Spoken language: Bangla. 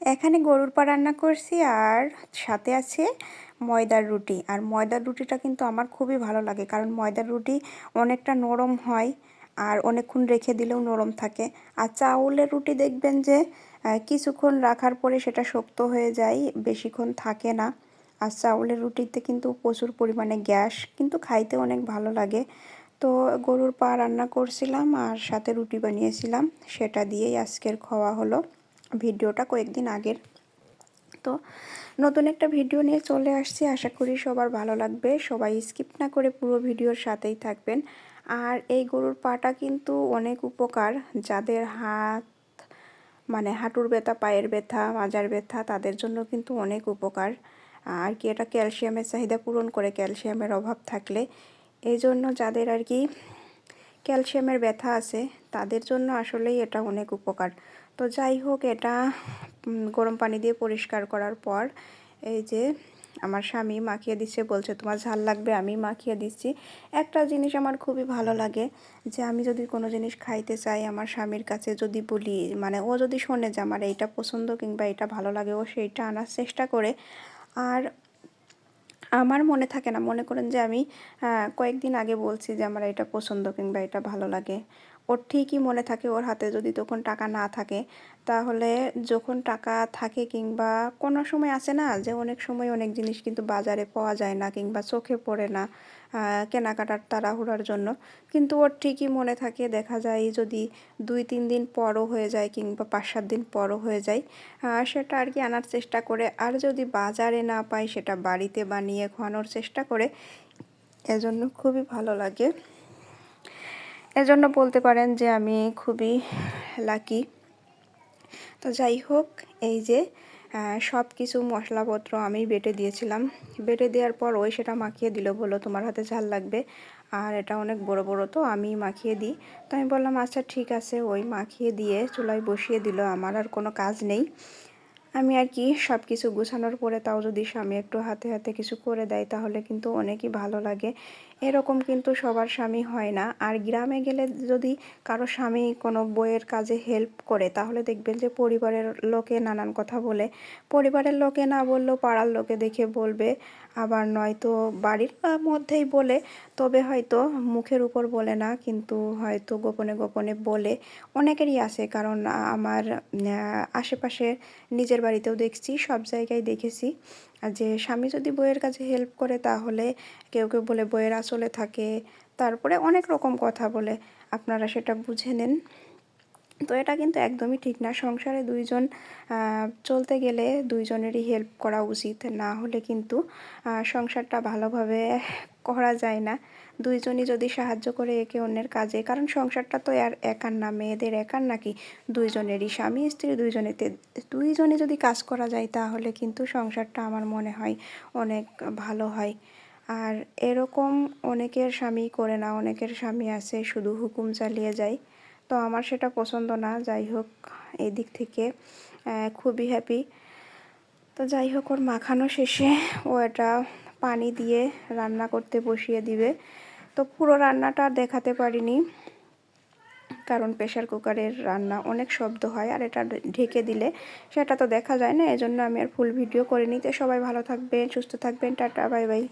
এখানে গরুর পা রান্না করছি আর সাথে আছে ময়দার রুটি। আর ময়দার রুটিটা কিন্তু আমার খুবই ভালো লাগে, কারণ ময়দার রুটি অনেকটা নরম হয় আর অনেকক্ষণ রেখে দিলেও নরম থাকে। আর চাউলের রুটি দেখবেন যে কিছুক্ষণ রাখার পরে সেটা শক্ত হয়ে যায়, বেশিক্ষণ থাকে না। আর চাউলের রুটিতে কিন্তু প্রচুর পরিমাণে গ্যাস, কিন্তু খাইতে অনেক ভালো লাগে। তো গরুর পা রান্না করছিলাম আর সাথে রুটি বানিয়েছিলাম, সেটা দিয়েই আজকের খাওয়া হলো। ভিডিওটা কয়েকদিন আগের। তো নতুন একটা ভিডিও নিয়ে চলে আসছি। আশা করি সবার ভালো লাগবে। সবাই স্কিপ না করে পুরো ভিডিওর সাথেই থাকবেন। আর এই গরুর পাটা কিন্তু অনেক উপকার। যাদের হাত মানে হাঁটুর ব্যথা, পায়ের ব্যথা, মাজার ব্যথা, তাদের জন্য কিন্তু অনেক উপকার। আর কি, এটা ক্যালসিয়ামের চাহিদা পূরণ করে ক্যালসিয়ামের অভাব থাকলে। এই জন্য যাদের আর কি ক্যালসিয়ামের ব্যথা আছে, তাদের জন্য আসলেই এটা অনেক উপকার। তো যাই হোক, এটা গরম পানি দিয়ে পরিষ্কার করার পর এই যে আমার স্বামী মাখিয়ে দিচ্ছে, বলছে, তোমার ঝাল লাগবে, আমি মাখিয়ে দিচ্ছি। একটা জিনিস আমার খুবই ভালো লাগে যে আমি যদি কোনো জিনিস খাইতে চাই, আমার স্বামীর কাছে যদি বলি মানে ও যদি শোনে যে আমার এইটা পছন্দ কিংবা এটা ভালো লাগে, ও সেইটা আনার চেষ্টা করে। আর আমার মনে থাকে না। মনে করেন যে আমি কয়েকদিন আগে বলছি যে আমার এটা পছন্দ কিংবা এটা ভালো লাগে। ওর ঠিকই মনে থাকে ওর হাতে যদি তখন টাকা না থাকে। তাহলে যখন টাকা থাকে কিংবা কোনো সময় আসে না যে অনেক সময় অনেক জিনিস কিন্তু বাজারে পাওয়া যায় না কিংবা চোখে পড়ে না কেনাকাটার তাড়াহুড়ার জন্য। কিন্তু ওর ঠিকই মনে থাকে, দেখা যায় যদি দুই, তিন দিন পরও হয়ে যায় কিংবা পাঁচ, সাত দিন পরও হয়ে যায় সেটা আর কি আনার চেষ্টা করে। আর যদি বাজারে না পাই সেটা বাড়িতে বানিয়ে খাওয়ানোর চেষ্টা করে, এজন্য খুবই ভালো লাগে। এজন্য বলতে পারেন যে আমি খুবই লাকি তো যাই হোক, এই যে সব কিছু মশলাপত্র আমি বেটে দিয়েছিলাম। বেটে দেওয়ার পর ওই সেটা মাখিয়ে দিল বলো তোমার হাতে ঝাল লাগবে। আর এটা অনেক বড় বড়, তো আমি মাখিয়ে দিই। তো আমি বললাম আচ্ছা ঠিক আছে। ওই মাখিয়ে দিয়ে চুলায় বসিয়ে দিল, আমার আর কোনো কাজ নেই। আমি আর কি সব কিছু গুছানোর পরে তাও যদি স্বামী একটু হাতে হাতে কিছু করে দেয়, তাহলে কিন্তু অনেকই ভালো লাগে। এরকম কিন্তু সবার স্বামী হয় না। আর গ্রামে গেলে যদি কারও স্বামী কোনো বইয়ের কাজে হেল্প করে, তাহলে দেখবেন যে পরিবারের লোকে নানান কথা বলে। পরিবারের লোকে না বললেও পাড়ার লোকে দেখে বলবে। আবার নয়তো বাড়ির মধ্যেই বলে, তবে হয়তো মুখের উপর বলে না, কিন্তু হয়তো গোপনে গোপনে বলে। অনেকেরই আছে, কারণ আমার আশেপাশে নিজের বাড়িতেও দেখছি, সব জায়গায় দেখেছি। যে স্বামী যদি বইয়ের কাছে হেল্প করে, তাহলে কেউ কেউ বলে বইয়ের আসলে থাকে, তারপরে অনেক রকম কথা বলে। আপনারা সেটা বুঝে নেন। তো এটা কিন্তু একদমই ঠিক না। সংসারে দুইজন চলতে গেলে দুইজনেরই হেল্প করা উচিত। না হলে কিন্তু সংসারটা ভালোভাবে করা যায় না। দুইজনই যদি সাহায্য করে একে অন্যের কাজে, কারণ সংসারটা তো আর একার না, মেয়েদের একার নাকি? দুইজনেরই, স্বামী, স্ত্রী দুইজনেতে দুইজনে যদি কাজ করা যায়, তাহলে কিন্তু সংসারটা আমার মনে হয় অনেক ভালো হয়। আর এরকম অনেকের স্বামী করে না, অনেকের স্বামী আছে, শুধু হুকুম চালিয়ে যায়। তো আমার সেটা পছন্দ না, যাই হোক এই দিক থেকে খুবই হ্যাপি তো যাই হোক, ওর মাখানো শেষে ও এটা পানি দিয়ে রান্না করতে বসিয়ে দিবে। তো পুরো রান্নাটা দেখাতে পারিনি, কারণ প্রেশার কুকারের রান্না অনেক শব্দ হয়, আর এটা ঢেকে দিলে সেটা তো দেখা যায় না, এজন্য আমি আর ফুল ভিডিও করে নিতে সবাই ভালো থাকবেন, সুস্থ থাকবেন, টাটা বাই বাই